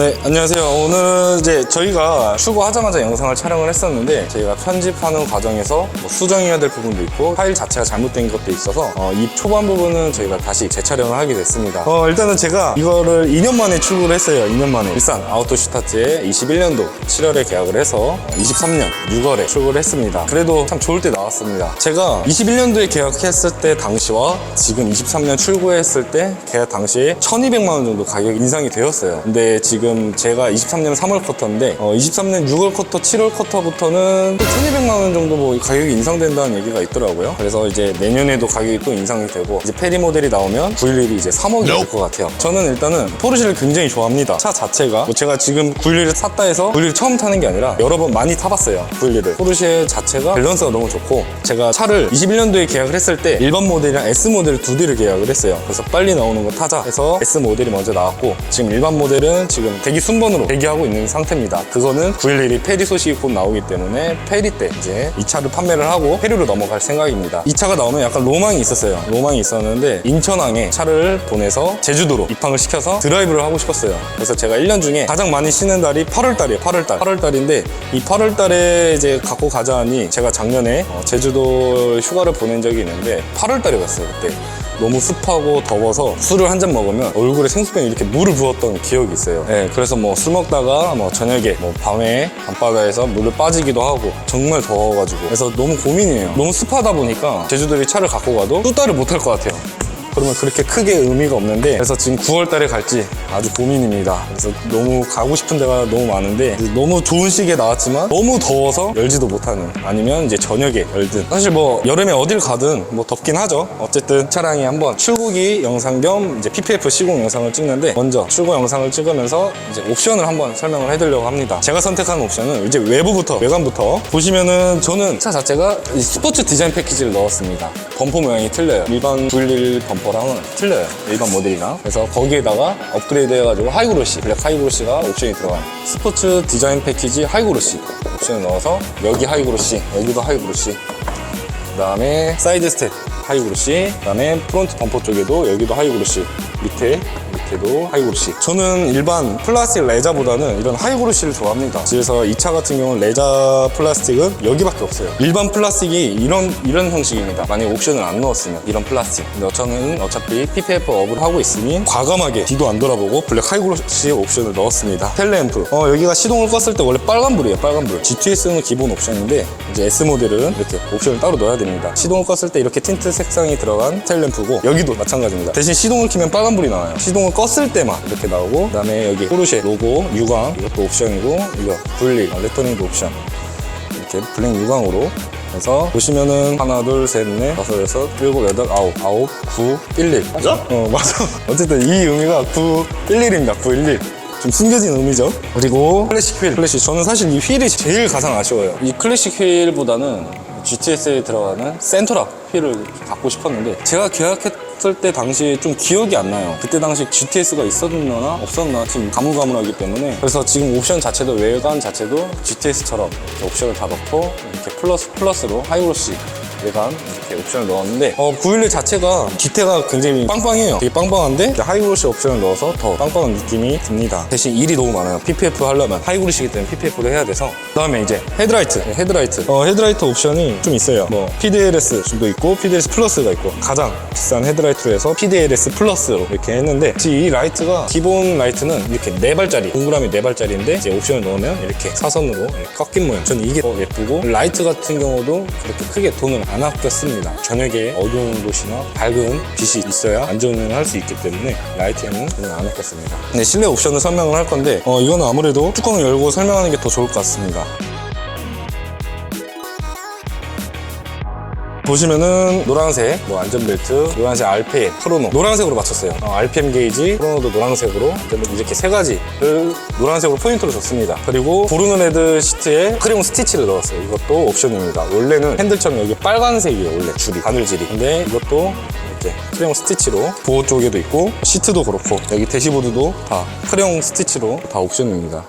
Ναι, 네, 안녕하세요. 오늘 이제 저희가 출고하자마자 영상을 촬영을 했었는데 저희가 편집하는 과정에서 뭐 수정해야 될 부분도 있고 파일 자체가 잘못된 것도 있어서 어, 이 초반 부분은 저희가 다시 재촬영을 하게 됐습니다. 어, 일단은 제가 이거를 2년 만에 출고를 했어요. 2년 만에. 일산 아우토 슈타츠에 21년도 7월에 계약을 해서 23년 6월에 출고를 했습니다. 그래도 참 좋을 때 나왔습니다. 제가 21년도에 계약했을 때 당시와 지금 23년 출고했을 때 계약 당시에 1200만 원 정도 가격이 인상이 되었어요. 근데 지금 제가 23년 3월 쿼터인데 어, 23년 6월 쿼터, 7월 쿼터부터는 또 1200만 원 정도 뭐 가격이 인상된다는 얘기가 있더라고요. 그래서 이제 내년에도 가격이 또 인상이 되고 이제 페리 모델이 나오면 911이 이제 3억이 될 것 같아요. 저는 일단은 포르쉐를 굉장히 좋아합니다. 차 자체가 뭐 제가 지금 911을 탔다 해서 911 처음 타는 게 아니라 여러 번 많이 타봤어요. 911을. 포르쉐 자체가 밸런스가 너무 좋고 제가 차를 21년도에 계약을 했을 때 일반 모델이랑 S 모델 두 대를 계약을 했어요. 그래서 빨리 나오는 거 타자 해서 S 모델이 먼저 나왔고 지금 일반 모델은 지금 대기 순번으로 대기하고 있는 상태입니다. 그거는 911이 페리 소식이 곧 나오기 때문에 페리 때 이제 이 차를 판매를 하고 페리로 넘어갈 생각입니다. 이 차가 나오면 약간 로망이 있었어요. 로망이 있었는데 인천항에 차를 보내서 제주도로 입항을 시켜서 드라이브를 하고 싶었어요. 그래서 제가 1년 중에 가장 많이 쉬는 달이 8월 달이에요. 8월 달. 8월 달인데 이 8월 달에 이제 갖고 가자 하니 제가 작년에 어, 제주도 휴가를 보낸 적이 있는데 8월 달에 갔어요. 그때. 너무 습하고 더워서 술을 한 잔 먹으면 얼굴에 생수병 이렇게 물을 부었던 기억이 있어요. 네, 그래서 뭐 술 먹다가 뭐 저녁에 뭐 밤에 밤바다에서 물을 빠지기도 하고 정말 더워가지고 그래서 너무 고민이에요. 너무 습하다 보니까 제주도에 차를 갖고 가도 뚜따를 못할 것 같아요. 그러면 그렇게 크게 의미가 없는데 그래서 지금 9월 달에 갈지 아주 고민입니다. 그래서 너무 가고 싶은 데가 너무 많은데 너무 좋은 시기에 나왔지만 너무 더워서 열지도 못하는 아니면 이제 저녁에 열든 사실 뭐 여름에 어딜 가든 뭐 덥긴 하죠. 어쨌든 차량이 한번 출고기 영상 겸 이제 PPF 시공 영상을 찍는데 먼저 출고 영상을 찍으면서 이제 옵션을 한번 설명을 해드리려고 합니다. 제가 선택한 옵션은 이제 외부부터 외관부터 보시면은 저는 차 자체가 이 스포츠 디자인 패키지를 넣었습니다. 범퍼 모양이 틀려요. 일반 911 범퍼 랑은 틀려요. 일반 모델이랑. 그래서 거기에다가 업그레이드 해가지고 하이그로시, 블랙 하이그로시가 옵션이 들어가요. 스포츠 디자인 패키지 하이그로시 옵션을 넣어서 여기 하이그로시, 여기도 하이그로시. 그 다음에 사이드 스텝 하이그로시 그 다음에 프론트 범퍼 쪽에도 여기도 하이그로시 밑에 밑에도 하이그로시 저는 일반 플라스틱 레자보다는 이런 하이그로시를 좋아합니다. 그래서 이 차 같은 경우는 레자 플라스틱은 여기밖에 없어요. 일반 플라스틱이 이런 이런 형식입니다. 만약에 옵션을 안 넣었으면 이런 플라스틱. 근데 저는 어차피 PPF 업을 하고 있으니 과감하게 뒤도 안 돌아보고 블랙 하이그로시 옵션을 넣었습니다. 텔레앰프. 어, 여기가 시동을 껐을 때 원래 빨간불이에요 빨간불. GTS는 기본 옵션인데 이제 S 모델은 이렇게 옵션을 따로 넣어야 됩니다. 시동을 껐을 때 이렇게 틴트 색상이 들어간 텔램프고 여기도 마찬가지입니다. 대신 시동을 키면 빨간불이 나와요. 시동을 껐을 때만 이렇게 나오고 그 다음에 여기 포르쉐 로고 유광 이것도 옵션이고 이거 분리 레터닝도 옵션. 이렇게 블랙 유광으로 해서 보시면은 하나 둘 셋 넷 다섯 여섯 일곱 여덟 아홉 아홉 구 일일. 맞아? 어 맞아. 어쨌든 이 의미가 911입니다. 911좀 숨겨진 의미죠? 그리고 클래식 휠. 클래식 저는 사실 이 휠이 제일 가장 아쉬워요. 이 클래식 휠보다는 GTS에 들어가는 센터락 휠을 갖고 싶었는데 제가 계약했을 때 당시에 좀 기억이 안 나요. 그때 당시 GTS가 있었나 없었나 지금 가물가물하기 때문에. 그래서 지금 옵션 자체도 외관 자체도 GTS처럼 옵션을 다 넣고 이렇게 플러스 플러스로 하이로시 외관 이렇게 옵션을 넣었는데 어, 911 자체가 기태가 굉장히 빵빵해요. 되게 빵빵한데 이렇게 하이그로시 옵션을 넣어서 더 빵빵한 느낌이 듭니다. 대신 일이 너무 많아요. PPF 하려면 하이그로시기 때문에 PPF를 해야 돼서 그 다음에 이제 헤드라이트 네, 헤드라이트. 어, 헤드라이트 옵션이 좀 있어요. 뭐 PDLS도 있고 PDLS 플러스가 있고 가장 비싼 헤드라이트로 해서 PDLS 플러스로 이렇게 했는데 이 라이트가 기본 라이트는 이렇게 네 발짜리 동그라미 네 발짜리인데 이제 옵션을 넣으면 이렇게 사선으로 꺾인 모양. 저는 이게 더 예쁘고 라이트 같은 경우도 그렇게 크게 돈을 안 아꼈습니다. 저녁에 어두운 곳이나 밝은 빛이 있어야 안전운행을 할 수 있기 때문에 라이트에는 돈을 안 아꼈습니다. 네, 실내 옵션을 설명을 할 건데 어, 이거는 아무래도 뚜껑을 열고 설명하는 게 더 좋을 것 같습니다 보시면은 노란색 뭐 안전벨트 노란색 RPM 크로노. 노란색으로 맞췄어요. 어, RPM 게이지 크로노도 노란색으로 이렇게 세 가지를 노란색으로 포인트로 줬습니다. 그리고 보르는 헤드 시트에 크레용 스티치를 넣었어요. 이것도 옵션입니다. 원래는 핸들처럼 여기 빨간색이에요 원래 줄이 바늘질이. 근데 이것도 이렇게 크레용 스티치로 보호 쪽에도 있고 시트도 그렇고 여기 대시보드도 다 크레용 스티치로 다 옵션입니다.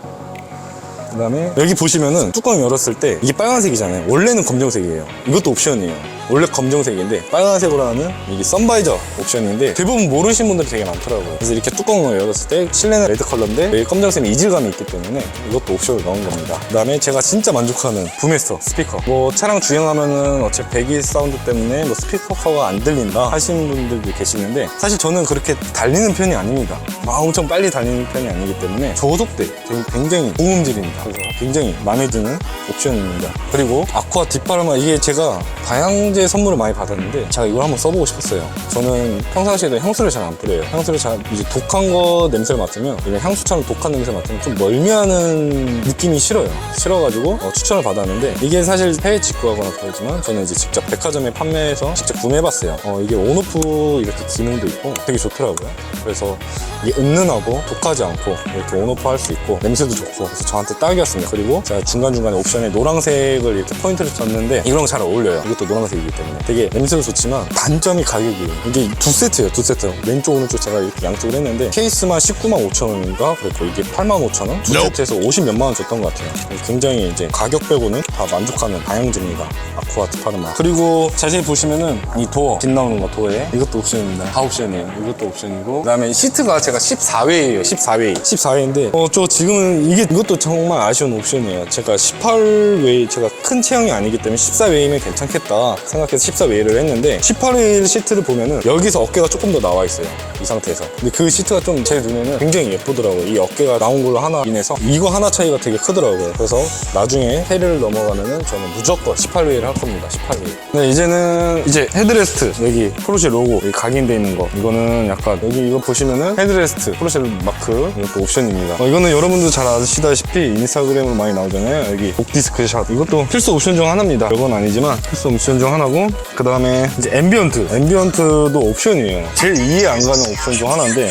그 다음에 여기 보시면은 뚜껑 열었을 때 이게 빨간색이잖아요. 원래는 검정색이에요. 이것도 옵션이에요. 원래 검정색인데 빨간색으로 하는 이게 선바이저 옵션인데 대부분 모르시는 분들이 되게 많더라고요. 그래서 이렇게 뚜껑을 열었을 때 실내는 레드 컬러인데 여기 검정색은 이질감이 있기 때문에 이것도 옵션을 넣은 겁니다. 그 다음에 제가 진짜 만족하는 부메스터 스피커. 뭐 차량 주행하면은 어차피 배기 사운드 때문에 뭐 스피커가 안 들린다 하시는 분들도 계시는데 사실 저는 그렇게 달리는 편이 아닙니다. 막 엄청 빨리 달리는 편이 아니기 때문에 저속대 굉장히 고음질입니다. 그래서 굉장히 마음에 드는 옵션입니다. 그리고 아쿠아 뒷바람아 이게 제가 다양제 선물을 많이 받았는데 제가 이걸 한번 써보고 싶었어요. 저는 평상시에도 향수를 잘 안 뿌려요. 향수를 잘 이제 독한 거 냄새를 맡으면 이게 향수처럼 독한 냄새 맡으면 좀 멀미하는 느낌이 싫어요. 싫어가지고 어, 추천을 받았는데 이게 사실 해외 직구하거나 그러지만 저는 이제 직접 백화점에 판매해서 직접 구매해봤어요. 어, 이게 온오프 이렇게 기능도 있고 되게 좋더라고요. 그래서 이게 은은하고 독하지 않고 이렇게 온오프 할 수 있고 냄새도 좋고 그래서 저한테 딱이었습니다. 그리고 제가 중간중간에 옵션에 노란색을 이렇게 포인트를 줬는데 이거랑 잘 어울려요. 이것도 노란색 이기 때문에 되게 냄새도 좋지만 단점이 가격이에요. 이게 두 세트예요. 두 세트. 왼쪽 오른쪽 제가 이렇게 양쪽으로 했는데 케이스만 19만 5천 원인가 그랬고 이게 8만 5천 원? 두 세트에서 50 몇만 원 줬던 것 같아요. 굉장히 이제 가격 빼고는 다 만족하는 다양제입니다. 아쿠아 티파르마. 그리고 자세히 보시면은 이 도어 빛 나오는 거 도어에 이것도 옵션입니다. 다 옵션이에요. 이것도 옵션이고 그다음에 시트가 제가 14회예요. 14회. 14회인데 어 저 지금은 이게 이것도 정말 아쉬운 옵션이에요. 제가 18회 제가 큰 체형이 아니기 때문에 14회이면 괜찮겠다 생각해서 14회를 했는데 18회 시트를 보면은 여기서 어깨가 조금 더 나와 있어요. 이 상태에서. 근데 그 시트가 좀 제 눈에는 굉장히 예쁘더라고요. 이 어깨가 나온 걸로 하나 인해서 이거 하나 차이가 되게 크더라고요. 그래서 나중에 해를 넘어가면은 저는 무조건 18회를 할 겁니다. 18회. 네, 이제는 이제 헤드레스트 여기 포르쉐 로고 여기 각인돼 있는 거 이거는 약간 여기 이거 보시면은 헤드레스트 포르쉐 마크 이것도 옵션입니다. 어, 이거는 여러분도 잘 아시다시피 인스타그램으로 많이 나오잖아요. 여기 옥디스크 샷 이것도 필수 옵션 중 하나입니다. 이건 아니지만 필수 옵션 중 하나 고 그 다음에 이제 앰비언트 앰비언트도 옵션이에요. 제일 이해 안 가는 옵션 중 하나인데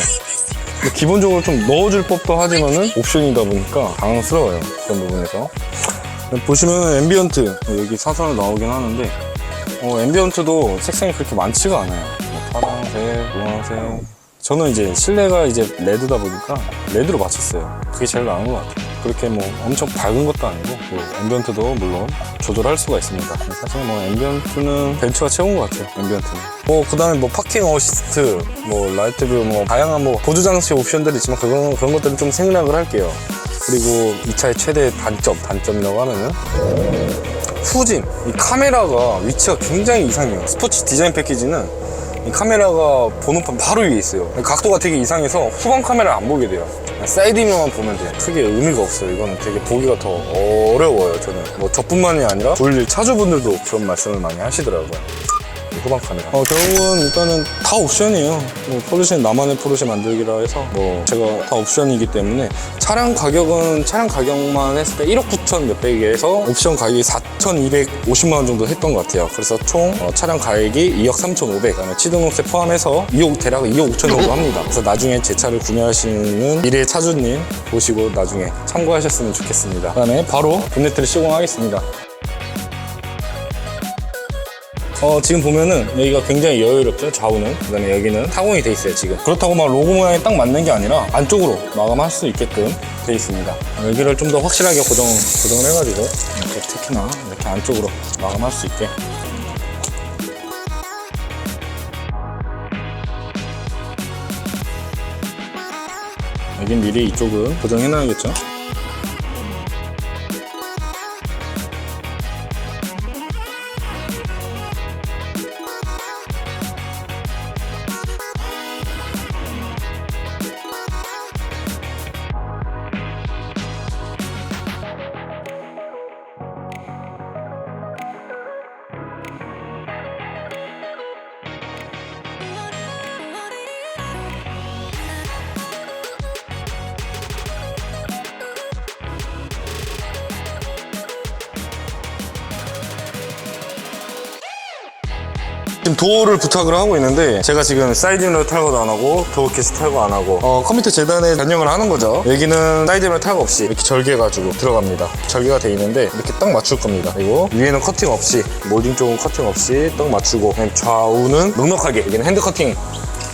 기본적으로 좀 넣어줄 법도 하지만은 옵션이다 보니까 당황스러워요. 그런 부분에서. 보시면 앰비언트 여기 사선으로 나오긴 하는데 어, 앰비언트도 색상이 그렇게 많지가 않아요. 뭐 파란색, 노란색. 저는 이제 실내가 이제 레드다 보니까 레드로 맞췄어요. 그게 제일 나은 것 같아요. 그렇게 뭐 엄청 밝은 것도 아니고 뭐 앰비언트도 물론 조절할 수가 있습니다. 사실 뭐 앰비언트는 벤츠가 최고인 것 같아요. 앰비언트는. 뭐 그 다음에 뭐 파킹 어시스트, 뭐 라이트 뷰, 뭐 다양한 뭐 보조 장치 옵션들이 있지만 그런 그런 것들은 좀 생략을 할게요. 그리고 이 차의 최대 단점, 단점이라고 하면은 후진 이 카메라가 위치가 굉장히 이상해요 스포츠 디자인 패키지는 이 카메라가 번호판 바로 위에 있어요. 각도가 되게 이상해서 후방 카메라를 안 보게 돼요. 그냥 사이드미러만 보면 돼요. 크게 의미가 없어요. 이거는 되게 보기가 더 어려워요 저는. 뭐 저뿐만이 아니라 돌릴 차주분들도 그런 말씀을 많이 하시더라고요. 이 후방 카메라. 어, 결국은 일단은 다 옵션이에요. 뭐 포르쉐 나만의 포르쉐 만들기라 해서 뭐 제가 다 옵션이기 때문에 차량 가격은 차량 가격만 했을 때 1억 9천 몇백에서 옵션 가격이 4,250만 원 정도 했던 것 같아요. 그래서 총 어, 차량 가격이 2억 3,500, 그다음에 취등록세 포함해서 2억 대략 2억 5천 정도 합니다. 그래서 나중에 제 차를 구매하시는 미래 차주님 보시고 나중에 참고하셨으면 좋겠습니다. 그다음에 바로 본네트를 시공하겠습니다. 어, 지금 보면은 여기가 굉장히 여유롭죠, 좌우는. 그 다음에 여기는 타공이 돼 있어요, 지금. 그렇다고 막 로고 모양이 딱 맞는 게 아니라 안쪽으로 마감할 수 있게끔 돼 있습니다. 여기를 좀 더 확실하게 고정, 고정을 해가지고 이렇게 특히나 이렇게 안쪽으로 마감할 수 있게. 여긴 미리 이쪽은 고정해놔야겠죠? 지금 도어를 부탁을 하고 있는데 제가 지금 사이드미러 탈거도 안 하고 도어 케이스 탈거 안 하고 어, 컴퓨터 재단에 변경을 하는 거죠. 여기는 사이드미러 탈거 없이 이렇게 절개해가지고 들어갑니다. 절개가 돼 있는데 이렇게 딱 맞출 겁니다. 그리고 위에는 커팅 없이 몰딩 쪽은 커팅 없이 딱 맞추고 그냥 좌우는 넉넉하게 여기는 핸드 커팅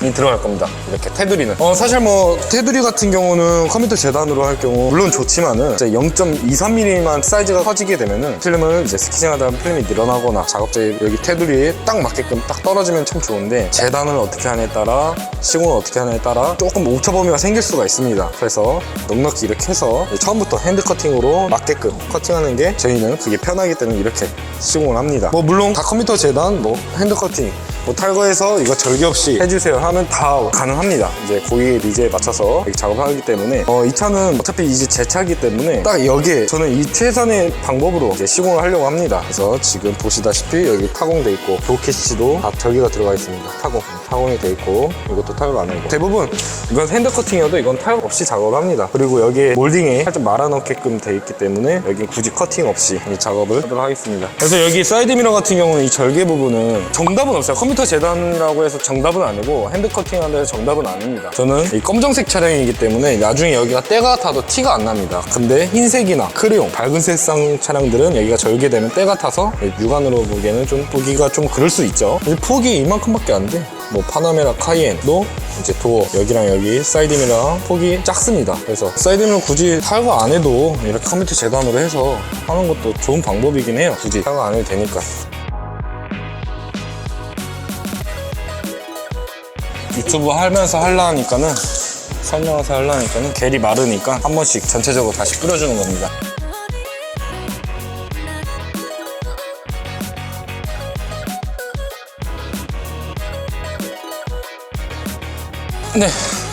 이 들어갈 겁니다. 이렇게 테두리는. 어, 사실 뭐, 테두리 같은 경우는 컴퓨터 재단으로 할 경우, 물론 좋지만은, 이제 0.23mm만 사이즈가 커지게 되면은, 필름을 이제 스키징하다 필름이 늘어나거나, 작업자의 여기 테두리에 딱 맞게끔 딱 떨어지면 참 좋은데, 재단을 어떻게 하냐에 따라, 시공을 어떻게 하냐에 따라, 조금 오차 범위가 생길 수가 있습니다. 그래서, 넉넉히 이렇게 해서, 처음부터 핸드 커팅으로 맞게끔 커팅하는 게, 저희는 그게 편하기 때문에 이렇게 시공을 합니다. 뭐, 물론, 다 컴퓨터 재단, 뭐, 핸드 커팅, 뭐 탈거해서 이거 절개 없이 해주세요 하면 다 가능합니다. 이제 고객의 니즈에 맞춰서 작업하기 때문에 어, 이 차는 어차피 이제 제 차이기 때문에 딱 여기에 저는 이 최선의 방법으로 이제 시공을 하려고 합니다. 그래서 지금 보시다시피 여기 타공돼 있고 도캐시도 다 절개가 들어가 있습니다. 타공 타공이 돼 있고 이것도 탈거 안 하고 대부분 이건 핸드 커팅이어도 이건 탈거 없이 작업을 합니다. 그리고 여기에 몰딩에 살짝 말아 넣게끔 돼 있기 때문에 여기 굳이 커팅 없이 이 작업을 하도록 하겠습니다. 그래서 여기 사이드 미러 같은 경우는 이 절개 부분은 정답은 없어요. 컴퓨터 재단이라고 해서 정답은 아니고 핸드 커팅한다 해서 정답은 아닙니다. 저는 이 검정색 차량이기 때문에 나중에 여기가 때가 타도 티가 안 납니다. 근데 흰색이나 크레용, 밝은 색상 차량들은 여기가 절개되면 때가 타서 육안으로 보기에는 좀 보기가 좀 그럴 수 있죠. 이 폭이 이만큼밖에 안 돼. 뭐 파나메라 카이엔도 이제 도어 여기랑 여기 사이드미러랑 폭이 작습니다. 그래서 사이드미러 굳이 탈거 안 해도 이렇게 컴퓨터 재단으로 해서 하는 것도 좋은 방법이긴 해요. 굳이 탈거 안 해도 되니까. 유튜브 하면서 하려니까는 설명해서 하려니까는 겔이 마르니까 한 번씩 전체적으로 다시 뿌려주는 겁니다. 네,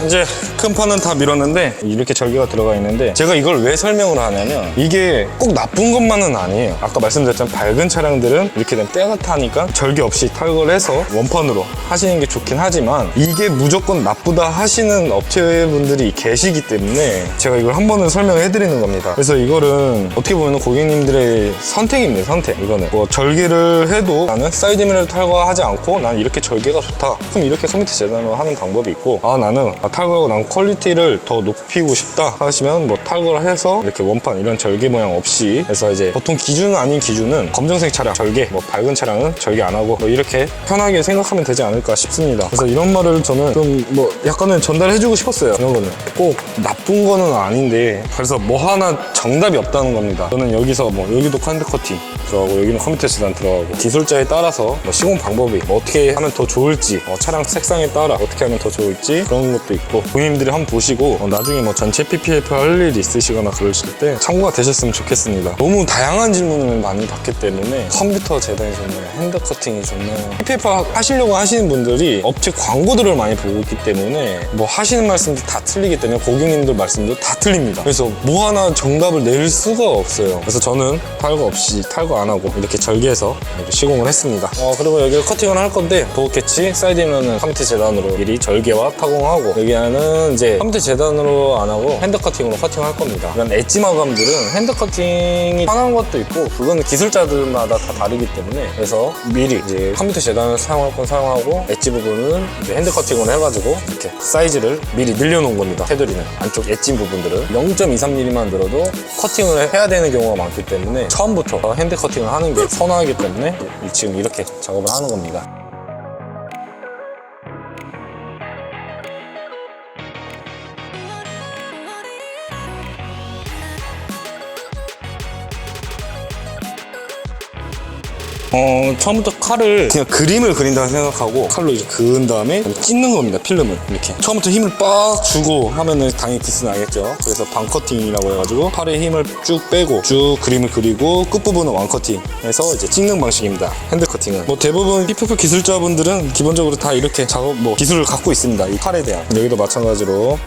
이제 큰 판은 다 밀었는데 이렇게 절개가 들어가 있는데 제가 이걸 왜 설명을 하냐면 이게 꼭 나쁜 것만은 아니에요. 아까 말씀드렸지만 밝은 차량들은 이렇게 되면 때가 타니까 절개 없이 탈거를 해서 원판으로 하시는 게 좋긴 하지만 이게 무조건 나쁘다 하시는 업체분들이 계시기 때문에 제가 이걸 한 번은 설명을 해드리는 겁니다. 그래서 이거는 어떻게 보면 고객님들의 선택입니다. 선택. 이거는 뭐 절개를 해도 나는 사이드 미러를 탈거하지 않고 난 이렇게 절개가 좋다. 그럼 이렇게 컴퓨터 재단으로 하는 방법이 있고 아 나는 아, 탈거하고 난 퀄리티를 더 높이고 싶다 하시면 뭐 탈거를 해서 이렇게 원판 이런 절개 모양 없이 해서 이제 보통 기준 아닌 기준은 검정색 차량 절개 뭐 밝은 차량은 절개 안 하고 뭐 이렇게 편하게 생각하면 되지 않을까 싶습니다. 그래서 이런 말을 저는 좀 뭐 약간은 전달해주고 싶었어요. 이런 거는 꼭 나쁜 거는 아닌데 그래서 뭐 하나 정답이 없다는 겁니다. 저는 여기서 뭐 여기도 컨드 커팅 들어가고 여기는 컴퓨터 재단 들어가고 기술자에 따라서 뭐 시공 방법이 뭐 어떻게 하면 더 좋을지 어, 차량 색상에 따라 어떻게 하면 더 좋을지 그런 것도 있고 고객님들이 한번 보시고 어, 나중에 뭐 전체 PPF 할 일이 있으시거나 그러실 때 참고가 되셨으면 좋겠습니다. 너무 다양한 질문을 많이 받기 때문에 컴퓨터 재단이 좋나요? 핸드 커팅이 좋나요? PPF 하시려고 하시는 분들이 업체 광고들을 많이 보고 있기 때문에 뭐 하시는 말씀도 다 틀리기 때문에 고객님들 말씀도 다 틀립니다. 그래서 뭐 하나 정답을 낼 수가 없어요. 그래서 저는 탈거 없이 탈거 안 하고 이렇게 절개해서 시공을 했습니다. 어, 그리고 여기를 커팅을 할 건데 도어 캐치 사이드에는 컴퓨터 재단으로 미리 절개와 타공하고 여기는 이제 컴퓨터 재단으로 안 하고 핸드 커팅으로 커팅할 겁니다. 이런 엣지 마감들은 핸드 커팅이 편한 것도 있고 그거는 기술자들마다 다 다르기 때문에 그래서 미리 이제 컴퓨터 재단을 사용할 건 사용하고 엣지 부분은 이제 핸드 커팅으로 해가지고 이렇게 사이즈를 미리 늘려놓은 겁니다. 테두리는 안쪽 엣지 부분들은 0.23mm만 늘어도 커팅을 해야 되는 경우가 많기 때문에 처음부터 핸드 커팅을 하는 게 선호하기 때문에 지금 이렇게 작업을 하는 겁니다. 어, 처음부터 칼을 그냥 그림을 그린다고 생각하고 칼로 이제 그은 다음에 찢는 겁니다, 필름을. 이렇게. 처음부터 힘을 빡 주고 하면은 당연히 기스 나겠죠. 그래서 반커팅이라고 해가지고 팔에 힘을 쭉 빼고 쭉 그림을 그리고 끝부분은 완커팅 해서 이제 찍는 방식입니다. 핸드 커팅은. 뭐 대부분 PPF 기술자분들은 기본적으로 다 이렇게 작업, 뭐 기술을 갖고 있습니다. 이 칼에 대한. 여기도 마찬가지로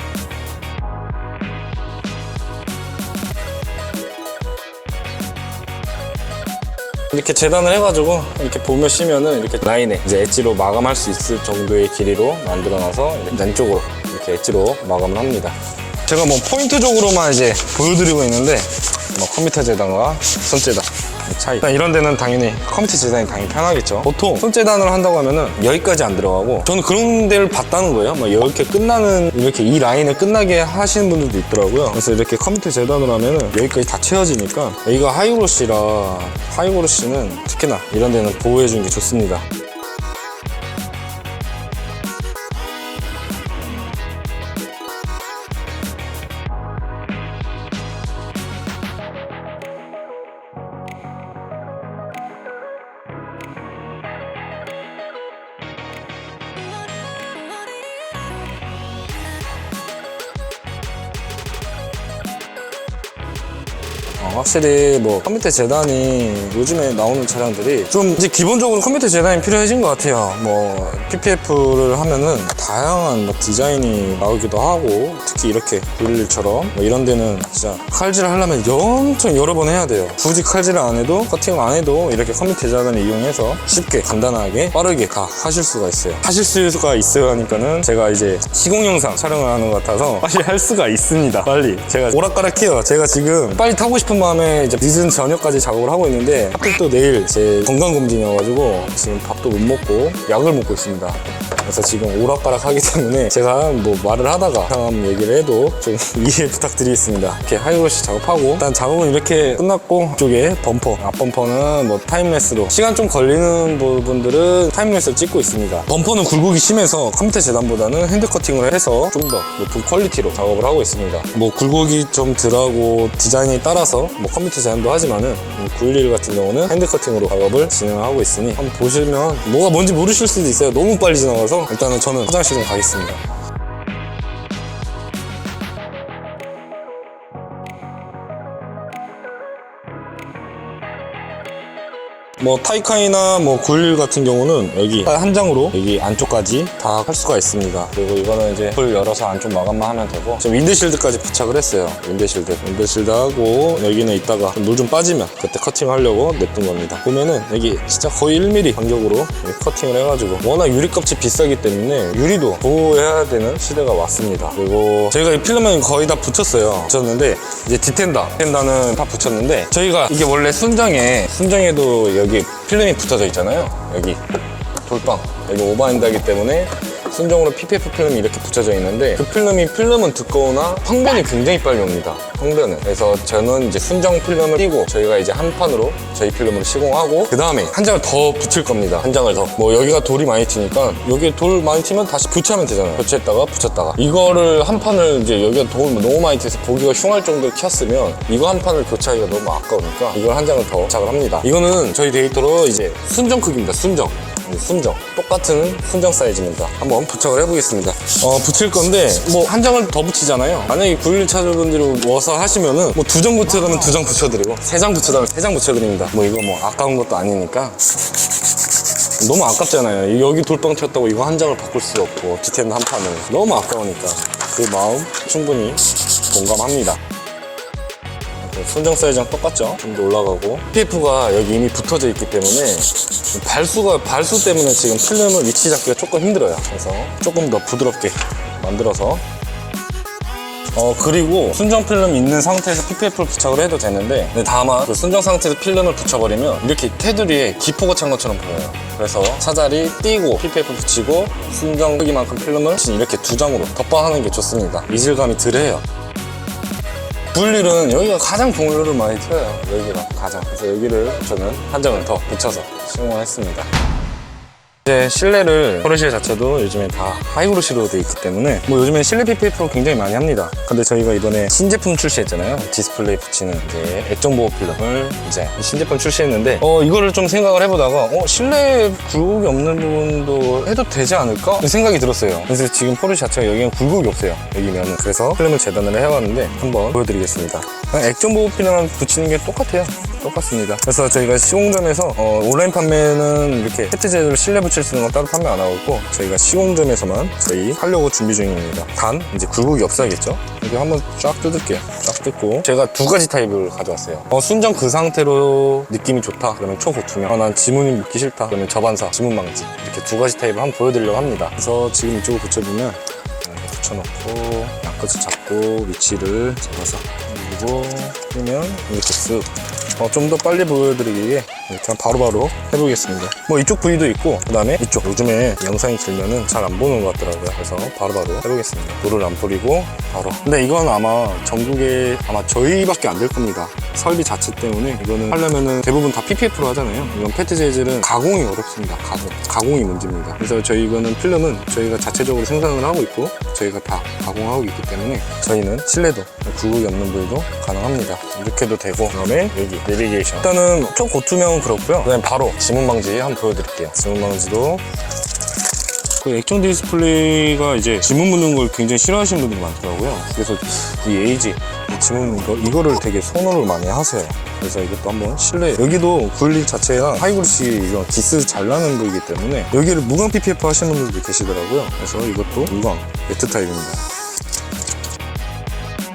이렇게 재단을 해가지고 이렇게 보며 쉬면은 이렇게 라인에 이제 엣지로 마감할 수 있을 정도의 길이로 만들어놔서 이제 왼쪽으로 이렇게 엣지로 마감을 합니다. 제가 뭐 포인트적으로만 이제 보여드리고 있는데 뭐 컴퓨터 재단과 손 재단 차이. 일단 이런 데는 당연히 컴퓨터 재단이 당연히 편하겠죠. 보통 손 재단을 한다고 하면은 여기까지 안 들어가고 저는 그런 데를 봤다는 거예요. 막 이렇게 끝나는 이렇게 이 라인을 끝나게 하시는 분들도 있더라고요. 그래서 이렇게 컴퓨터 재단을 하면은 여기까지 다 채워지니까 여기가 하이그로시라 하이그로시는 특히나 이런 데는 보호해 주는 게 좋습니다. 확실히 뭐 컴퓨터 재단이 요즘에 나오는 차량들이 좀 이제 기본적으로 컴퓨터 재단이 필요해진 것 같아요. 뭐 PPF를 하면은 다양한 뭐 디자인이 나오기도 하고 특히 이렇게 911처럼 뭐 이런 데는 진짜 칼질을 하려면 엄청 여러 번 해야 돼요. 굳이 칼질을 안 해도 커팅을 안 해도 이렇게 컴퓨터 재단을 이용해서 쉽게 간단하게 빠르게 다 하실 수가 있어요. 하실 수가 있어요 하니까는 제가 이제 시공 영상 촬영을 하는 것 같아서 빨리 할 수가 있습니다. 빨리 제가 오락가락해요. 제가 지금 빨리 타고 싶은 마음에 이제 늦은 저녁까지 작업을 하고 있는데 하필 또 내일 제 건강 검진이어가지고 지금 밥도 못 먹고 약을 먹고 있습니다. 그래서 지금 오락가락 하기 때문에 제가 뭐 말을 하다가 이상한 얘기를 해도 좀 이해 부탁드리겠습니다. 이렇게 하이로시 작업하고 일단 작업은 이렇게 끝났고 이쪽에 범퍼 앞 범퍼는 뭐 타임레스로 시간 좀 걸리는 부분들은 타임레스를 찍고 있습니다. 범퍼는 굴곡이 심해서 컴퓨터 재단보다는 핸드 커팅을 해서 좀 더 높은 퀄리티로 작업을 하고 있습니다. 뭐 굴곡이 좀 덜하고 디자인에 따라서 뭐 컴퓨터 재단도 하지만은 911 같은 경우는 핸드 커팅으로 작업을 진행하고 있으니 한번 보시면 뭐가 뭔지 모르실 수도 있어요. 너무 빨리 지나가서 일단은 저는 화장실 좀 가겠습니다. 뭐 타이카이나 뭐911 같은 경우는 여기 한 장으로 여기 안쪽까지 다 할 수가 있습니다. 그리고 이거는 이제 불 열어서 안쪽 마감만 하면 되고 지금 윈드실드까지 부착을 했어요. 윈드실드, 윈드실드 하고 여기는 이따가 물 좀 빠지면 그때 커팅하려고 냅둔 겁니다. 보면은 여기 진짜 거의 1mm 간격으로 커팅을 해가지고 워낙 유리값이 비싸기 때문에 유리도 보호해야 되는 시대가 왔습니다. 그리고 저희가 이 필름은 거의 다 붙였어요. 붙였는데 이제 디텐다, 디텐다는 다 붙였는데 저희가 이게 원래 순정에 순정에도 여기 필름이 붙어져 있잖아요. 여기 돌빵 여기 오버핸드하기 때문에 순정으로 PPF 필름이 이렇게 붙여져 있는데 그 필름이 필름은 두꺼우나 황변이 굉장히 빨리 옵니다. 황변은 그래서 저는 이제 순정 필름을 띄고 저희가 이제 한 판으로 저희 필름으로 시공하고 그 다음에 한 장을 더 붙일 겁니다. 한 장을 더. 뭐 여기가 돌이 많이 튀니까 여기에 돌 많이 튀면 다시 교체하면 되잖아요. 교체했다가 붙였다가 이거를 한 판을 이제 여기가 돌 너무 많이 튀어서 보기가 흉할 정도로 켰으면 이거 한 판을 교체하기가 너무 아까우니까 이걸 한 장을 더 부착을 합니다. 이거는 저희 데이터로 이제 순정 크기입니다. 순정. 순정. 똑같은 순정 사이즈입니다. 한번 부착을 해보겠습니다. 어 붙일 건데 뭐 한 장을 더 붙이잖아요. 만약에 911 차주분들이 와서 하시면은 뭐 두 장 붙여가면 두 장 붙여드리고 세 장 붙여가면 세 장 붙여드립니다. 뭐 이거 뭐 아까운 것도 아니니까. 너무 아깝잖아요. 여기 돌빵 튀었다고 이거 한 장을 바꿀 수 없고 디텐 한 판을 너무 아까우니까. 그 마음 충분히 동감합니다 순정 사이즈랑 똑같죠? 좀 더 올라가고 PF가 여기 이미 붙어져 있기 때문에 발수가 발수 때문에 지금 필름을 위치 잡기가 조금 힘들어요. 그래서 조금 더 부드럽게 만들어서 어 그리고 순정 필름 있는 상태에서 PPF를 부착을 해도 되는데 근데 다만 그 순정 상태에서 필름을 붙여버리면 이렇게 테두리에 기포가 찬 것처럼 보여요. 그래서 차자리 띄고 PPF 붙이고 순정 크기만큼 필름을 이렇게 두 장으로 덮어하는 게 좋습니다. 이질감이 덜해요. 불일은 여기가 가장 동료를 많이 튀어요. 여기가 가장. 그래서 여기를 저는 한 장을 더 붙여서 시공을 했습니다. 이제 실내를 포르쉐 자체도 요즘에 다 하이브루시로 돼 있기 때문에 뭐 요즘엔 실내 PPF로 굉장히 많이 합니다. 근데 저희가 이번에 신제품 출시했잖아요. 디스플레이 붙이는 이제 액정 보호 필름을 이제 신제품 출시했는데 어 이거를 좀 생각을 해보다가 어 실내 굴곡이 없는 부분도 해도 되지 않을까 생각이 들었어요. 그래서 지금 포르쉐 자체가 여기는 굴곡이 없어요. 여기면은 그래서 필름을 재단을 해봤는데 한번 보여드리겠습니다. 그냥 액정 보호 필름만 붙이는 게 똑같아요. 똑같습니다. 그래서 저희가 시공점에서 어, 온라인 판매는 이렇게 해트 제조를 실내 붙 일수 있는 건 따로 판매 안 하고 있고 저희가 시공점에서만 저희 하려고 준비 중입니다. 단 이제 굴곡이 없어야겠죠. 여기 한번 쫙 뜯을게요. 쫙 뜯고 제가 두 가지 타입을 가져왔어요. 어, 순정 그 상태로 느낌이 좋다. 그러면 초고투명. 어, 난 지문이 묻기 싫다. 그러면 저반사, 지문 방지. 이렇게 두 가지 타입을 한번 보여드리려고 합니다. 그래서 지금 이쪽을 붙여보면 이렇게 붙여놓고 양끝을 잡고 위치를 잡아서 그리고 빼면 이렇게 쓱 어, 좀 더 빨리 보여드리기 위해 이렇게 바로바로 해보겠습니다. 뭐 이쪽 부위도 있고 그 다음에 이쪽 요즘에 영상이 길면은 잘 안 보는 것 같더라고요. 그래서 바로바로 해보겠습니다. 물을 안 뿌리고 바로. 근데 이건 아마 전국에 아마 저희밖에 안 될 겁니다. 설비 자체 때문에 이거는 하려면은 대부분 다 PPF로 하잖아요. 이건 페트 재질은 가공이 어렵습니다. 가공. 가공이 문제입니다. 그래서 저희 이거는 필름은 저희가 자체적으로 생산을 하고 있고 저희가 다 가공하고 있기 때문에 저희는 실내도 굴곡이 없는 부위도 가능합니다. 이렇게도 되고 그 다음에 여기 내비게이션. 일단은 초고투명 은 그렇고요. 그다음에 바로 지문 방지 한번 보여드릴게요. 지문 방지도 그 액정 디스플레이가 이제 지문 묻는 걸 굉장히 싫어하시는 분들이 많더라고요. 그래서 이 에이지 이 지문 묻는 거 이거를 되게 선호를 많이 하세요. 그래서 이것도 한번 실내 여기도 굴릴 자체가 하이그루시 이런 기스 잘 나는 부이기 때문에 여기를 무광 PPF 하시는 분들도 계시더라고요. 그래서 이것도 무광 매트 타입입니다.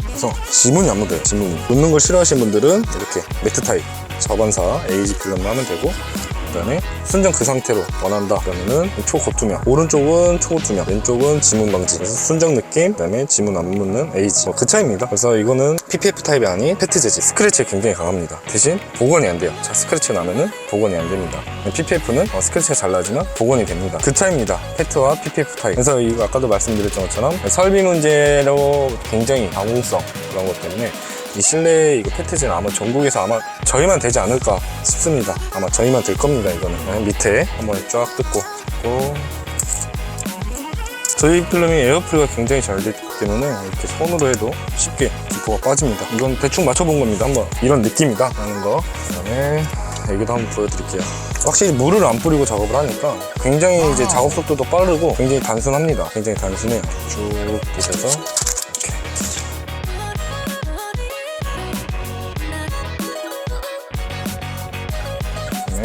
그래서 지문이 안 묻어요. 지문이 묻는 걸 싫어하시는 분들은 이렇게 매트 타입 저반사 에이지 필름만 하면 되고 그 다음에 순정 그 상태로 원한다 그러면은 초고투명. 오른쪽은 초고투명. 왼쪽은 지문 방지. 그래서 순정 느낌 그 다음에 지문 안 묻는 에이지 뭐 그 차이입니다. 그래서 이거는 PPF 타입이 아닌 페트 재질 스크래치에 굉장히 강합니다. 대신 복원이 안 돼요. 자 스크래치 나면은 복원이 안 됩니다. PPF는 어, 스크래치가 잘 나지만 복원이 됩니다. 그 차이입니다. 페트와 PPF 타입. 그래서 이거 아까도 말씀드렸던 것처럼 설비 문제로 굉장히 가공성 그런 것 때문에 이 실내 이거 패트지는 아마 전국에서 아마 저희만 되지 않을까 싶습니다. 아마 저희만 될 겁니다. 이거는 네, 밑에 한번 쫙 뜯고 또 저희 필름이 에어프리가 굉장히 잘 되기 때문에 이렇게 손으로 해도 쉽게 기포가 빠집니다. 이건 대충 맞춰본 겁니다. 한번 이런 느낌이다 라는 거. 그다음에 여기도 한번 보여드릴게요. 확실히 물을 안 뿌리고 작업을 하니까 굉장히 이제 작업 속도도 빠르고 굉장히 단순합니다. 굉장히 단순해요. 쭉 보셔서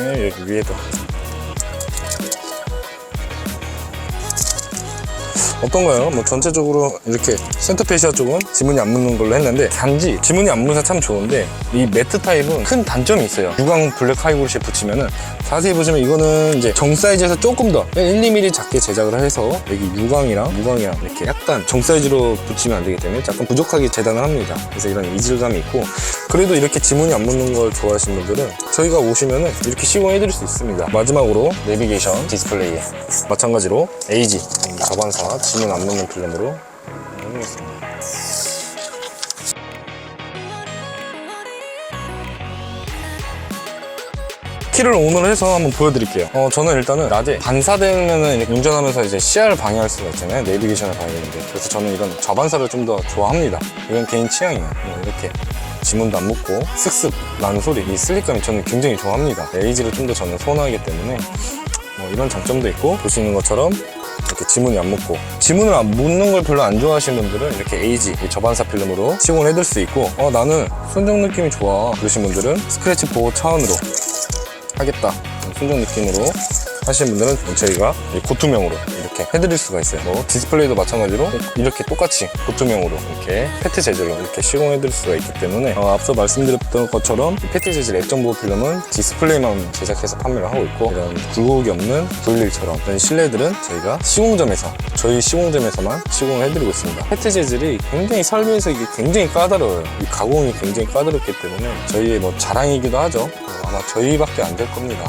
네, 여기 위에도. 어떤가요? 뭐 전체적으로 이렇게 센터페시아 쪽은 지문이 안 묻는 걸로 했는데 단지 지문이 안 묻어서 참 좋은데 이 매트 타입은 큰 단점이 있어요. 유광 블랙 하이그루시에 붙이면은 자세히 보시면 이거는 이제 정 사이즈에서 조금 더 1, 2mm 작게 제작을 해서 여기 유광이랑 무광이랑 이렇게 약간 정 사이즈로 붙이면 안 되기 때문에 약간 부족하게 재단을 합니다. 그래서 이런 이질감이 있고 그래도 이렇게 지문이 안 묻는 걸 좋아하시는 분들은 저희가 오시면은 이렇게 시공해 드릴 수 있습니다. 마지막으로 내비게이션 디스플레이에 마찬가지로 에이지 저반사 지문 안 묻는 필름으로 해보겠습니다. 키를 온을 해서 한번 보여드릴게요. 어, 저는 일단은 낮에 반사되면은 운전하면서 이제 시야를 방해할 수가 있잖아요. 내비게이션을 봐야 되는데. 그래서 저는 이런 저반사를 좀 더 좋아합니다. 이건 개인 취향이에요. 뭐 이렇게 지문도 안 묻고 슥슥 나는 소리, 이 슬릭감이 저는 굉장히 좋아합니다. 에이지를 좀 더 저는 선호하기 때문에 뭐 이런 장점도 있고 보시는 것처럼 이렇게 지문이 안 묻고 지문을 안 묻는 걸 별로 안 좋아하시는 분들은 이렇게 에이지 이 저반사 필름으로 시공을 해둘 수 있고 어 나는 순정 느낌이 좋아 그러신 분들은 스크래치 보호 차원으로 하겠다. 순정 느낌으로 하시는 분들은 저희가 이 고투명으로 이렇게 해드릴 수가 있어요. 뭐 디스플레이도 마찬가지로 이렇게 똑같이 고투명으로 이렇게 페트 재질로 이렇게 시공해드릴 수가 있기 때문에 어, 앞서 말씀드렸던 것처럼 이 페트 재질 액정 보호 필름은 디스플레이만 제작해서 판매를 하고 있고 이런 굴곡이 없는 그릴처럼 이런 실내들은 저희가 시공점에서 저희 시공점에서만 시공을 해드리고 있습니다. 페트 재질이 굉장히 설비에서 이게 굉장히 까다로워요. 이 가공이 굉장히 까다롭기 때문에 저희의 뭐 자랑이기도 하죠. 어, 아마 저희밖에 안 될 겁니다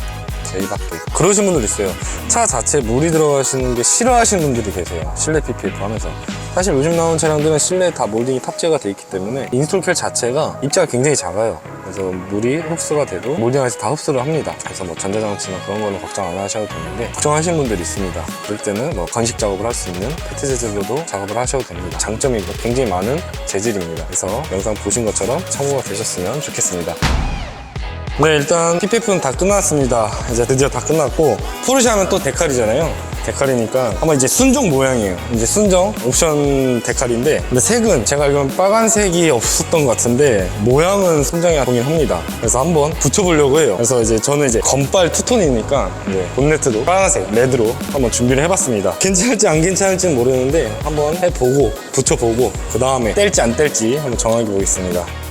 저희밖에 그러신 분들 있어요. 차 자체에 물이 들어가시는 게 싫어하시는 분들이 계세요. 실내 PPF 하면서. 사실 요즘 나온 차량들은 실내에 다 몰딩이 탑재가 돼 있기 때문에 인스톨켈 자체가 입자가 굉장히 작아요. 그래서 물이 흡수가 돼도 몰딩에서 다 흡수를 합니다. 그래서 뭐 전자장치나 그런 거는 걱정 안 하셔도 되는데 걱정하시는 분들이 있습니다. 그럴 때는 뭐 건식 작업을 할 수 있는 페트 재질로도 작업을 하셔도 됩니다. 장점이 굉장히 많은 재질입니다. 그래서 영상 보신 것처럼 참고가 되셨으면 좋겠습니다 네, 일단 PPF는 다 끝났습니다. 이제 드디어 다 끝났고, 포르쉐 하면 또 데칼이잖아요. 데칼이니까 아마 이제 순정 모양이에요. 이제 순정 옵션 데칼인데, 근데 색은 제가 알기로는 빨간색이 없었던 것 같은데, 모양은 순정이 보긴 합니다. 그래서 한번 붙여보려고 해요. 그래서 이제 저는 이제 건빨 투톤이니까, 이제 본네트도 빨간색, 레드로 한번 준비를 해봤습니다. 괜찮을지 안 괜찮을지는 모르는데, 한번 해보고, 붙여보고, 그 다음에 뗄지 안 뗄지 한번 정하게 보겠습니다.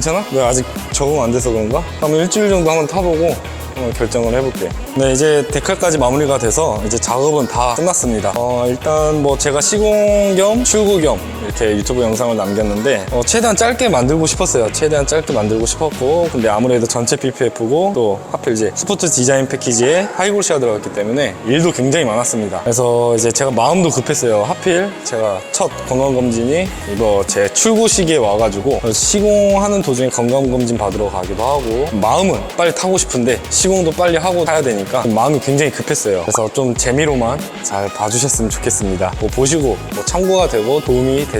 괜찮아? 왜 아직 적응 안 돼서 그런가? 한번 일주일 정도 한번 타보고 한번 결정을 해볼게. 네, 이제 데칼까지 마무리가 돼서 이제 작업은 다 끝났습니다. 어, 일단 뭐 제가 시공 겸 출고 겸 이렇게 유튜브 영상을 남겼는데 어, 최대한 짧게 만들고 싶었어요. 최대한 짧게 만들고 싶었고 근데 아무래도 전체 PPF고 또 하필 이제 스포츠 디자인 패키지에 하이골시가 들어갔기 때문에 일도 굉장히 많았습니다. 그래서 이제 제가 마음도 급했어요. 하필 제가 첫 건강검진이 이거 제 출고 시기에 와가지고 시공하는 도중에 건강검진 받으러 가기도 하고 마음은 빨리 타고 싶은데 시공도 빨리 하고 타야 되니까 마음이 굉장히 급했어요. 그래서 좀 재미로만 잘 봐주셨으면 좋겠습니다. 뭐 보시고 뭐 참고가 되고 도움이 되셨으면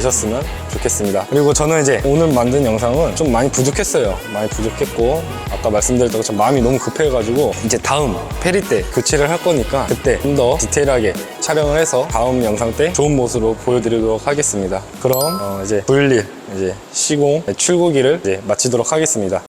좋겠습니다. 그리고 저는 이제 오늘 만든 영상은 좀 많이 부족했어요. 많이 부족했고 아까 말씀드렸던 것처럼 마음이 너무 급해가지고 이제 다음 페리 때 교체를 할 거니까 그때 좀 더 디테일하게 촬영을 해서 다음 영상 때 좋은 모습으로 보여드리도록 하겠습니다. 그럼 어, 이제 911 이제 시공 출고기를 이제 마치도록 하겠습니다.